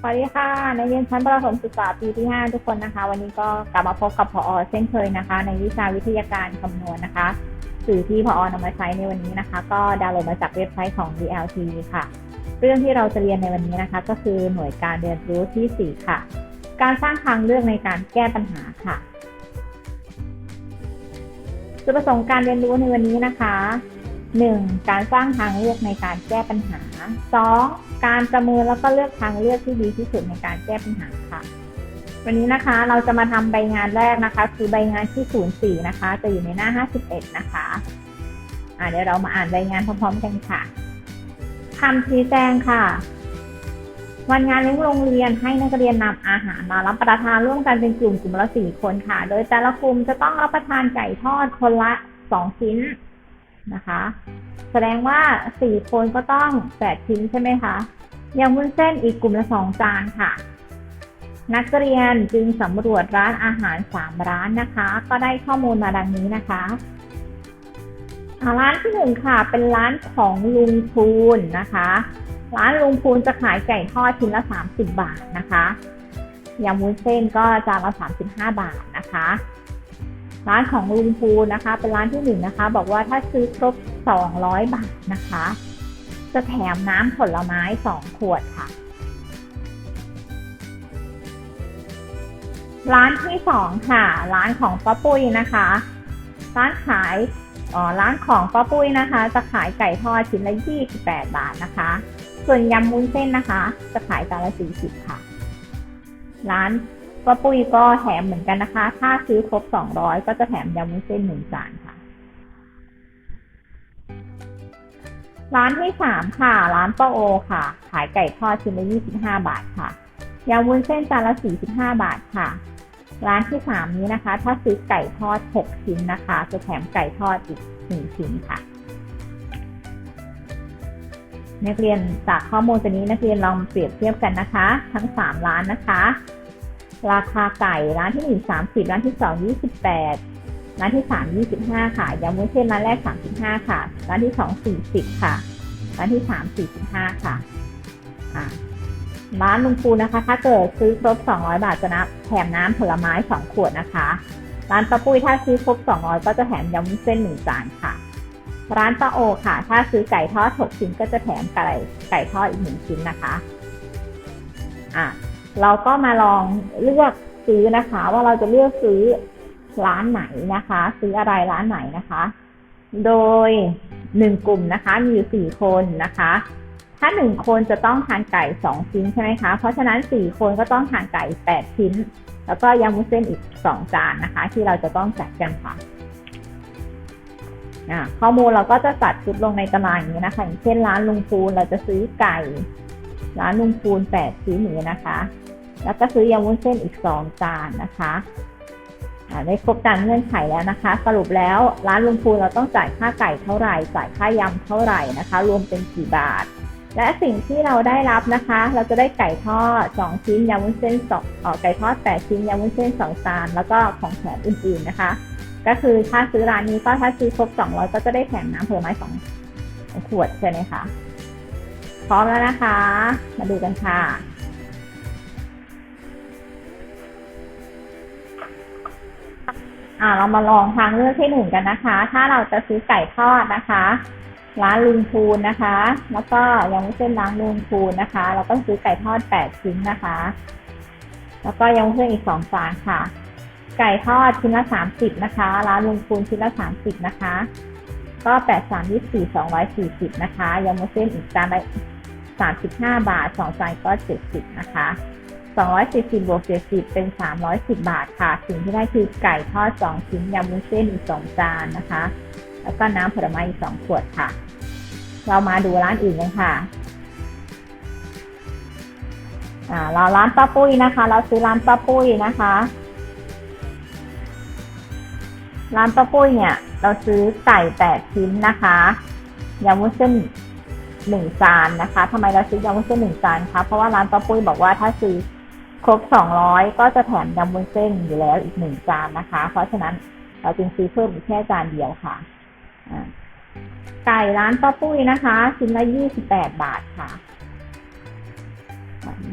สวัสดีค่ะนักเรียนชั้นประถมศึกษาปีที่ 5 ทุกคนนะคะ วันนี้ก็กลับมาพบกับพอเช่นเคยนะคะ ในวิชาวิทยาการคำนวณนะคะ สื่อที่พอนำมาใช้ในวันนี้นะคะ ก็ดาวน์โหลดมาจากเว็บไซต์ของ DLT ค่ะ เรื่องที่เราจะเรียนในวันนี้นะคะ ก็คือหน่วยการเรียนรู้ที่ 4 ค่ะ การสร้างทางเลือกในการแก้ปัญหาค่ะจุดประสงค์การเรียนรู้ในวันนี้นะคะ 1. การสร้างทางเลือกในการแก้ปัญหา 2. การประเมินแล้วก็เลือกทางเลือกที่ดีที่สุดในการแก้ปัญหาค่ะ วันนี้นะคะเราจะมาทำใบงานแรกนะคะ คือใบงานที่ 04 นะคะ จะอยู่ในหน้า 51 นะคะอ่าเดี๋ยวเรามาอ่านใบงานพร้อมๆกันค่ะคำชี้แจงค่ะ วันงานเลี้ยงโรงเรียนให้นักเรียนนำอาหารมารับประทานร่วมกันเป็นกลุ่มกลุ่มละสี่คนค่ะ โดยแต่ละกลุ่มจะต้องรับประทานไก่ทอดคนละสองชิ้น นะคะ แสดงว่าสี่คนก็ต้องแปดชิ้นใช่ไหมคะย่างวุ้นเส้นอีกกลุ่มละสองจานค่ะ นักเรียนจึงสำรวจร้านอาหารสามร้านนะคะ ก็ได้ข้อมูลมาดังนี้นะคะร้านที่หนึ่งค่ะ เป็นร้านของลุงพูนนะคะ ร้านลุงพูนจะขายไก่ทอดชิ้นละ 30 บาทนะคะยำวุ้นเส้นก็จานละ 35 บาทนะคะ ร้านของลุงพูนนะคะ เป็นร้านที่หนึ่งนะคะ บอกว่าถ้าซื้อครบ 200 บาทนะคะ จะแถมน้ำผลไม้ 2 ขวดค่ะ ร้านที่สองค่ะ ร้านของป้าปุ้ยนะคะ ร้านขายอ๋อร้านของป้าปุ้ยนะคะ จะขายไก่ทอดชิ้นละ 28 บาทนะคะ ส่วนยำมุ้นเส้นนะคะ จะขายจานละ 40 ค่ะ ร้าน ป้าปุ้ยก็แถมเหมือนกันนะคะ ถ้าซื้อครบ200ก็จะแถมยำมุ้นเส้นหนึ่งจานค่ะ ร้านที่สามค่ะ ร้านป้าโอค่ะ ขายไก่ทอดชิ้นละ25บห้าบาทค่ะยำวุ้นเส้นจานละ45บห้าบาทค่ะ ร้านที่สามนี้นะคะ ถ้าซื้อไก่ทอด6ชิ้นนะคะ จะแถมไก่ทอดอีก1ชิ้นค่ะนักเรียนจากข้อมูลตัวนี้นักเรียนลองเปรียบเทียบกันนะคะ ทั้ง 3 ร้านนะคะ ราคาไก่ร้านที่1 30ร้านที่2 28ร้านที่3 25ค่ะยำวุ้นเส้นร้านแรก35ค่ะ ร้านที่2 40ค่ะ ร้านที่3 45ค่ะอ่าร้านลุงปูนะคะ ถ้าเกิดซื้อครบ 200 บาทจะนับแถมน้ำผลไม้ 2 ขวดนะคะ ร้านป้าปุ้ยถ้าซื้อครบ 200 ก็จะแถมยำวุ้นเส้น1จานค่ะ ร้านป้าโอค่ะ ถ้าซื้อไก่ทอด6ชิ้นก็จะแถมไก่ไก่ทอดอีก1ชิ้นนะคะ อะ เราก็มาลองเลือกซื้อนะคะ ว่าเราจะเลือกซื้อร้านไหนนะคะ ซื้ออะไรร้านไหนนะคะ โดยหนึ่งกลุ่มนะคะ มีอยู่สี่คนนะคะ ถ้าหนึ่งคนจะต้องทานไก่สองชิ้นใช่ไหมคะ เพราะฉะนั้นสี่คนก็ต้องทานไก่แปดชิ้น แล้วก็ยำมุ้นเส้นอีกสองจานนะคะ ที่เราจะต้องจัดกันค่ะข้อมูลเราก็จะจัดชุดลงในตารางนี้นะคะอย่างเช่นร้านลุงพูนเราจะซื้อไก่ ร้านลุงพูนแปดชิ้นนี้นะคะ แล้วก็ซื้อยำวุ้นเส้นอีกสองจานนะคะอ่าได้ครบตามเงื่อนไขแล้วนะคะ สรุปแล้วร้านลุงพูนเราต้องจ่ายค่าไก่เท่าไหร่ จ่ายค่ายำเท่าไหร่นะคะ รวมเป็นกี่บาท และสิ่งที่เราได้รับนะคะ เราจะได้ไก่ทอดสองชิ้นยำวุ้นเส้นสองไก่ทอดแปดชิ้นยำวุ้นเส้นสองจานแล้วก็ของแถมอื่นๆนะคะ ก็คือถ้าซื้อร้านนี้ก็ถ้าซื้อครบสองร้อยก็จะได้แถมน้ำผลไม้สองขวดใช่ไหมคะพร้อมแล้วนะคะ มาดูกันค่ะ อ่าเรามาลองทางเลือกที่หนึ่งกันนะคะ ถ้าเราจะซื้อไก่ทอดนะคะ ร้านลุงพูนนะคะ แล้วก็ยังไม่เส้นร้านลุงพูนนะคะ เราต้องซื้อไก่ทอดแปดชิ้นนะคะ แล้วก็ยังเพิ่มอีกสองจานค่ะ ไก่ทอดชิ้นละสามสิบนะคะ ร้านลุงพูนชิ้นละสามสิบนะคะ ก็แปดสามยี่สี่สองร้อยสี่สิบนะคะยังไม่เส้นอีกจานละสามสิบห้าบาทสองจานก็เจ็ดสิบนะคะ 240บวก 70 เป็น 310 บาทค่ะ สิ่งที่ได้คือไก่ทอด 2 ชิ้นยำวุ้นเส้นอีก 2 จานนะคะ แล้วก็น้ำผลไม้อีก 2 ขวดค่ะ เรามาดูร้านอื่นกันค่ะเราร้านป้าปุ้ยนะคะ เราซื้อร้านป้าปุ้ยนะคะ ร้านป้าปุ้ยเนี่ย เราซื้อไก่8ชิ้นนะคะยำวุ้นเส้นหนึ่งจานนะคะทำไมเราซื้อยำวุ้นเส้นหนึ่งจานคะเพราะว่าร้านป้าปุ้ยบอกว่าถ้าซื้อ ครบสองร้อยก็จะแถมยำวุ้นเส้นอยู่แล้วอีกหนึ่งจานนะคะ เพราะฉะนั้นเราจึงซื้อเพิ่มอีกแค่จานเดียวค่ะไก่ร้านป้าปุ้ยนะคะชิ้นละยี่สิบาทค่ะ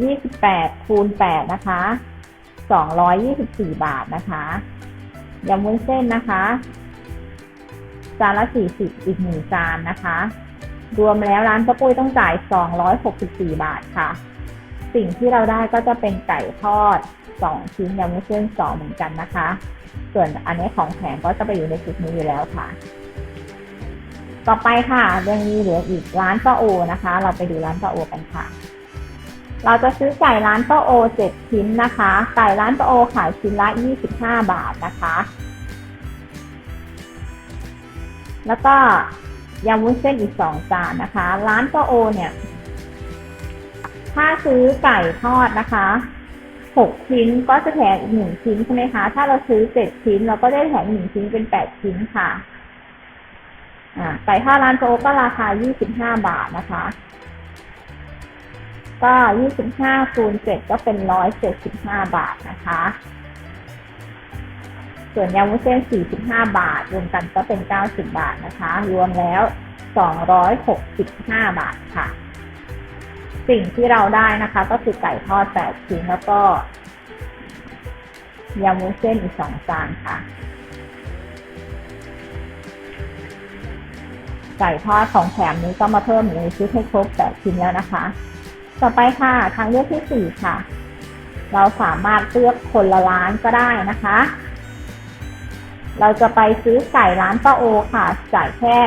ยี่สิบแปดคูณแปดนะคะสองร้อยยี่สิบาทนะคะยำวุ้นเส้นนะคะ จานละสี่สิบอีกหนึ่งจานนะคะ รวมแล้วร้านป้าปุ้ยต้องจ่ายสองร้อยหกสิบสี่บาทค่ะ สิ่งที่เราได้ก็จะเป็นไก่ทอดสองชิ้นยำวุ้นเส้นสองเหมือนกันนะคะ ส่วนอันนี้ของแถมก็จะไปอยู่ในจุดนี้อยู่แล้วค่ะ ต่อไปค่ะยังมีเหลืออีกร้านป้าโอนะคะ เราไปดูร้านป้าโอกันค่ะ เราจะซื้อไก่ร้านป้าโอเจ็ดชิ้นนะคะ ไก่ร้านป้าโอขายชิ้นละยี่สิบห้าบาทนะคะ แล้วก็ยำวุ้นเส้นอีกสองจานนะคะ ร้านป้าโอเนี่ย ถ้าซื้อไก่ทอดนะคะหกชิ้นก็จะแถมอีกหนึ่งชิ้นใช่ไหมคะ ถ้าเราซื้อเจ็ดชิ้น เราก็ได้แถมหนึ่งชิ้นเป็นแปดชิ้นค่ะอ่าไก่ทอดร้านโจก็ราคา25บาทนะคะ ก็25คูณ7ก็เป็น175บาทนะคะ ส่วนยำวุ้นเส้น45บาท รวมกันก็เป็น90บาทนะคะ รวมแล้ว265บาทค่ะ สิ่งที่เราได้นะคะ ก็คือไก่ทอด8ชิ้นแล้วก็ยำวุ้นเส้นอีก2จานค่ะ ไก่ทอดของแถมนี้ก็มาเพิ่มในชุดให้ครบแปดชิ้นแล้วนะคะ ต่อไปค่ะทางเลือกที่สี่ค่ะ เราสามารถเลือกคนละร้านก็ได้นะคะ เราจะไปซื้อไก่ร้านป้าโอค่ะ จ่ายแค่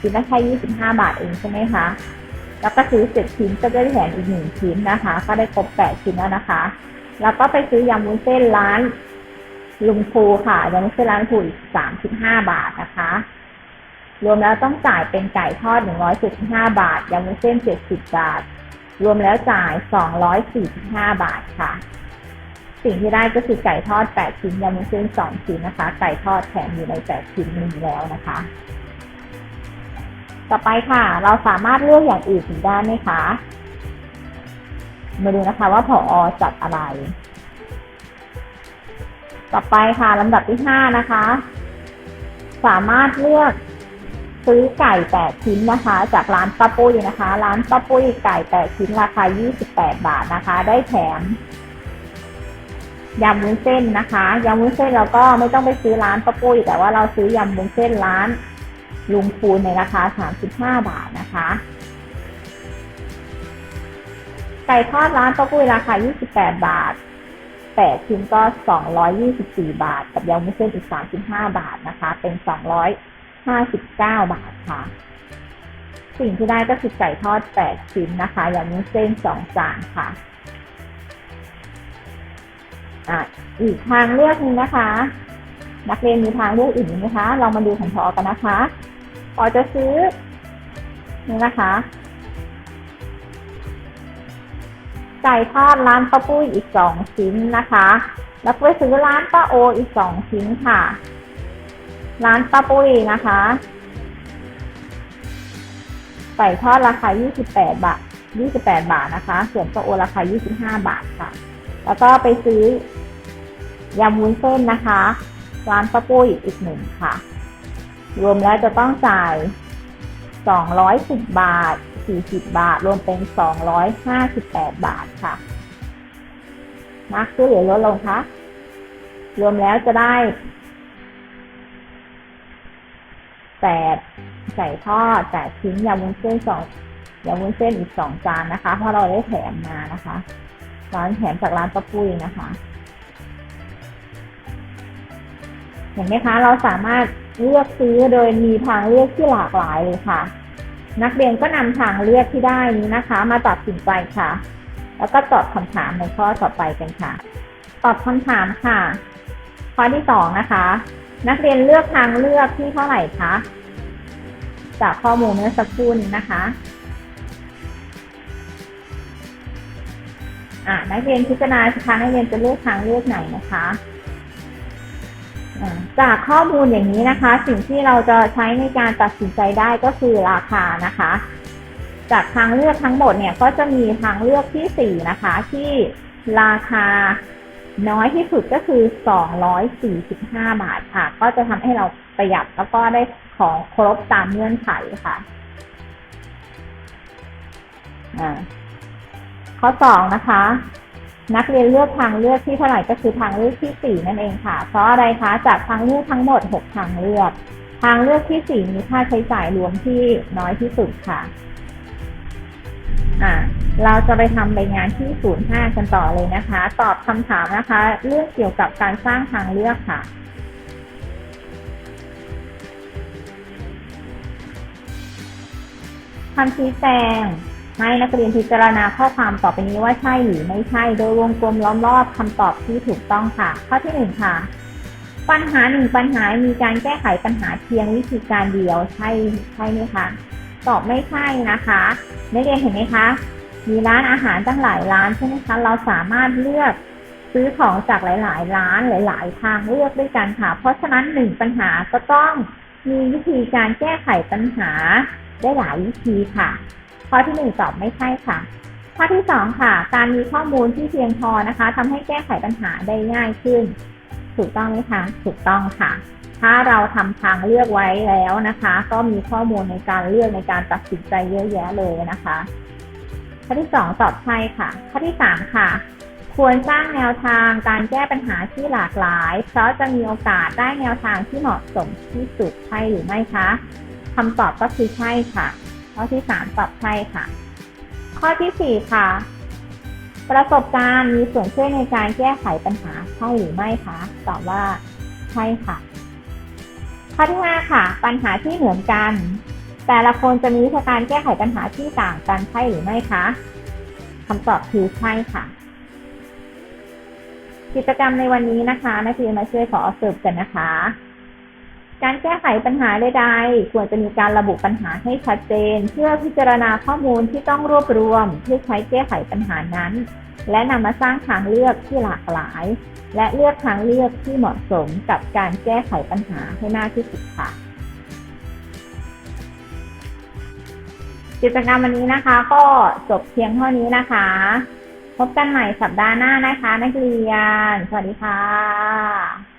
ชิ้นละแค่ยี่สิบห้าบาทเองใช่ไหมคะ แล้วก็ซื้อเจ็ดชิ้นก็จะได้แถมอีกหนึ่งชิ้นนะคะ ก็ได้ครบแปดชิ้นแล้วนะคะ แล้วก็ไปซื้อยำวุ้นเส้นร้านลุงภูค่ะยำวุ้นเส้นร้านภูอีกสามสิบห้าบาทนะคะ รวมแล้วต้องจ่ายเป็นไก่ทอด175บาทยำวุ้นเส้น70บาท รวมแล้วจ่าย245บาทค่ะสิ่งที่ได้ก็คือไก่ทอด 8 ชิ้นยำวุ้นเส้น2ชิ้นนะคะ ไก่ทอดแถมอยู่ใน 8 ชิ้นนี้แล้วนะคะ ต่อไปค่ะ เราสามารถเลือกอย่างอื่นได้ไหมคะ มาดูนะคะว่าผออจัดอะไร ต่อไปค่ะลำดับที่5นะคะ สามารถเลือกซื้อไก่แปดชิ้นนะคะ จากร้านป้าปุ้ยนะคะ ร้านป้าปุ้ยไก่แปดชิ้นราคา28บาทนะคะ ได้แถมยำวุ้นเส้นนะคะยำวุ้นเส้นเราก็ไม่ต้องไปซื้อร้านป้าปุ้ยแต่ว่าเราซื้อยำวุ้นเส้นร้าน ลุงพูนในราคา 35 บาทนะคะ ไก่ทอดร้านป้าปุ้ยราคา 28 บาทแปดชิ้นก็ 224 บาท กับยำวุ้นเส้นอีก 35 บาทนะคะ เป็น200ห้าสิบเก้าบาทค่ะ สิ่งที่ได้ก็คือไก่ทอดแปดชิ้นนะคะย่างนี้เส้นสองจานค่ะอีกทางเลือกนึงนะคะ นักเรียนมีทางเลือกอื่นไหมคะ เรามาดูของพอกันนะคะ พอจะซื้อ นี่นะคะ ไก่ทอดร้านป้าปุ้ยอีกสองชิ้นนะคะ แล้วไปซื้อร้านป้าโออีกสองชิ้นค่ะ ร้านป้าปุ้ยนะคะไก่ทอดราคา 28 บาท 28 บาทนะคะ ส่วนป้าโอราคา 25 บาทค่ะ แล้วก็ไปซื้อยำวุ้นเส้นนะคะ ร้านป้าปุ้ยอีกหนึ่งค่ะ รวมแล้วจะต้องจ่าย 210 บาท 40 บาท รวมเป็น 258 บาทค่ะนักซื้อหรือลดลงคะรวมแล้วจะได้แปดไก่ทอดแปดชิ้นยำวุ้นเส้นสองยำวุ้นเส้นอีกสองจานนะคะ เพราะเราได้แถมมานะคะ ร้านแถมจากร้านป้าปุ้ยนะคะ เห็นไหมคะ เราสามารถ เลือกซื้อโดยมีทางเลือกที่หลากหลายเลยค่ะ นักเรียนก็นำทางเลือกที่ได้นี้นะคะ มาตัดสินใจค่ะ แล้วก็ตอบคำถามในข้อต่อไปกันค่ะ ตอบคำถามค่ะ ข้อที่สองนะคะ นักเรียนเลือกทางเลือกที่เท่าไหร่คะจากข้อมูลเมื่อสักครู่นี้นะคะอ่านักเรียนพิจารณาสิคะนักเรียนจะเลือกทางเลือกไหนนะคะ จากข้อมูลอย่างนี้นะคะ สิ่งที่เราจะใช้ในการตัดสินใจได้ก็คือราคานะคะ จากทางเลือกทั้งหมดเนี่ยก็จะมีทางเลือกที่สี่นะคะ ที่ราคาน้อยที่สุดก็คือ 245 บาทค่ะ ก็จะทำให้เราประหยัดแล้วก็ได้ของครบตามเงื่อนไขค่ะข้อสองนะคะ นักเรียนเลือกทางเลือกที่เท่าไหร่ก็คือทางเลือกที่สี่นั่นเองค่ะ เพราะอะไรคะ จากทางเลือกทั้งหมดหกทางเลือก ทางเลือกที่สี่มีค่าใช้จ่ายรวมที่น้อยที่สุดค่ะ อ่า เราจะไปทำใบงานที่ศูนย์ห้ากันต่อเลยนะคะ ตอบคำถามนะคะ เรื่องเกี่ยวกับการสร้างทางเลือกค่ะคำชี้แจง ให้นักเรียนพิจารณาข้อความต่อไปนี้ว่าใช่หรือไม่ใช่ โดยวงกลมล้อมรอบคำตอบที่ถูกต้องค่ะ ข้อที่หนึ่งค่ะ ปัญหาหนึ่งปัญหา มีการแก้ไขปัญหาเพียงวิธีการเดียว ใช่ใช่ไหมคะ ตอบไม่ใช่นะคะนักเรียนเห็นไหมคะ มีร้านอาหารตั้งหลายร้านใช่ไหมคะ เราสามารถเลือกซื้อของจากหลาย ๆ ร้านหลาย ๆ ทางเลือกด้วยกันค่ะ เพราะฉะนั้นหนึ่งปัญหาก็ต้องมีวิธีการแก้ไขปัญหาได้หลายวิธีค่ะ ข้อที่หนึ่งตอบไม่ใช่ค่ะ ข้อที่สองค่ะ การมีข้อมูลที่เพียงพอนะคะทำให้แก้ไขปัญหาได้ง่ายขึ้น ถูกต้องไหมคะ ถูกต้องค่ะ ถ้าเราทำทางเลือกไว้แล้วนะคะ ก็มีข้อมูลในการเลือกในการตัดสินใจเยอะแยะเลยนะคะ ข้อที่สองตอบใช่ค่ะ ข้อที่สามค่ะควรสร้างแนวทางการแก้ปัญหาที่หลากหลาย เพราะจะมีโอกาสได้แนวทางที่เหมาะสมที่สุดใช่หรือไม่คะคำตอบก็คือใช่ค่ะ ข้อที่สามตอบใช่ค่ะ ข้อที่สี่ค่ะ ประสบการณ์มีส่วนช่วยในการแก้ไขปัญหาใช่หรือไม่คะตอบว่าใช่ค่ะ ข้อที่ห้าค่ะ ปัญหาที่เหมือนกัน แต่ละคนจะมีวิธีการแก้ไขปัญหาที่ต่างกันใช่หรือไม่คะคำตอบคือใช่ค่ะกิจกรรมในวันนี้นะคะนักเรียนมาช่วยขอสรุปกันนะคะ การแก้ไขปัญหาใดๆ ควรจะมีการระบุปัญหาให้ชัดเจน เพื่อพิจารณาข้อมูลที่ต้องรวบรวม เพื่อใช้แก้ไขปัญหานั้น และนำมาสร้างทางเลือกที่หลากหลาย และเลือกทางเลือกที่เหมาะสมกับการแก้ไขปัญหาให้มากที่สุดค่ะ กิจกรรมวันนี้นะคะก็จบเพียงเท่านี้นะคะ พบกันใหม่สัปดาห์หน้านะคะ นักเรียน สวัสดีค่ะ